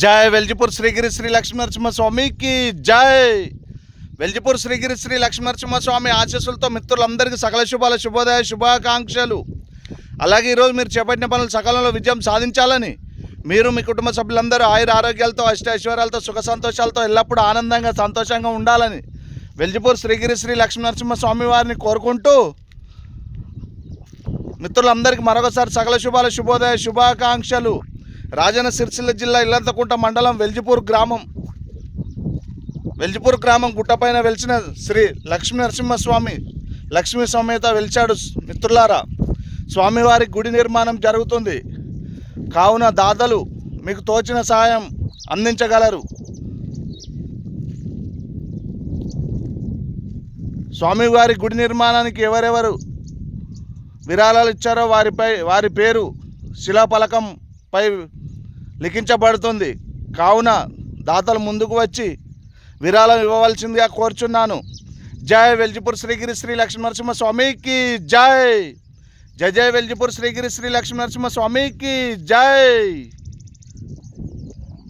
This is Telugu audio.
జై వెల్జిపూర్ శ్రీగిరి శ్రీ లక్ష్మీనరసింహ స్వామికి జై. వెల్జిపూర్ శ్రీగిరి శ్రీ లక్ష్మీనరసింహ స్వామి ఆశీస్సులతో మిత్రులందరికీ సకల శుభాల శుభోదయ శుభాకాంక్షలు. అలాగే ఈరోజు మీరు చేపట్టిన పనులు సకాలంలో విజయం సాధించాలని మీరు మీ కుటుంబ సభ్యులందరూ ఆయుర ఆరోగ్యాలతో అష్ట ఐశ్వర్యాలతో సుఖ సంతోషాలతో ఎల్లప్పుడూ ఆనందంగా సంతోషంగా ఉండాలని వెల్జిపూర్ శ్రీగిరి శ్రీ లక్ష్మీనరసింహ స్వామి వారిని కోరుకుంటూ మిత్రులందరికీ మరొకసారి సకల శుభాల శుభోదయ శుభాకాంక్షలు. రాజన్న సిరిసిల్ల జిల్లా ఇల్లంతకుంట మండలం వెల్జిపూర్ గ్రామం. వెల్జిపూర్ గ్రామం గుట్టపైన వెలిచిన శ్రీ లక్ష్మీ నరసింహస్వామి లక్ష్మీ సమేత వెలిచాడు మిత్రులారా. స్వామివారి గుడి నిర్మాణం జరుగుతుంది. కావున దాతలు మీకు తోచిన సహాయం అందించగలరు. స్వామివారి గుడి నిర్మాణానికి ఎవరెవరు విరాళాలు ఇచ్చారో వారిపై వారి పేరు శిలాఫలకంపై లిఖించబడుతుంది. కావున దాతలు ముందుకు వచ్చి విరాళం ఇవ్వవలసిందిగా కోరుచున్నాను. జై వెల్జిపూర్ శ్రీగిరి శ్రీ లక్ష్మీ స్వామికి జై. జై జై వెల్జిపూర్ శ్రీగిరి శ్రీ లక్ష్మీ స్వామికి జై.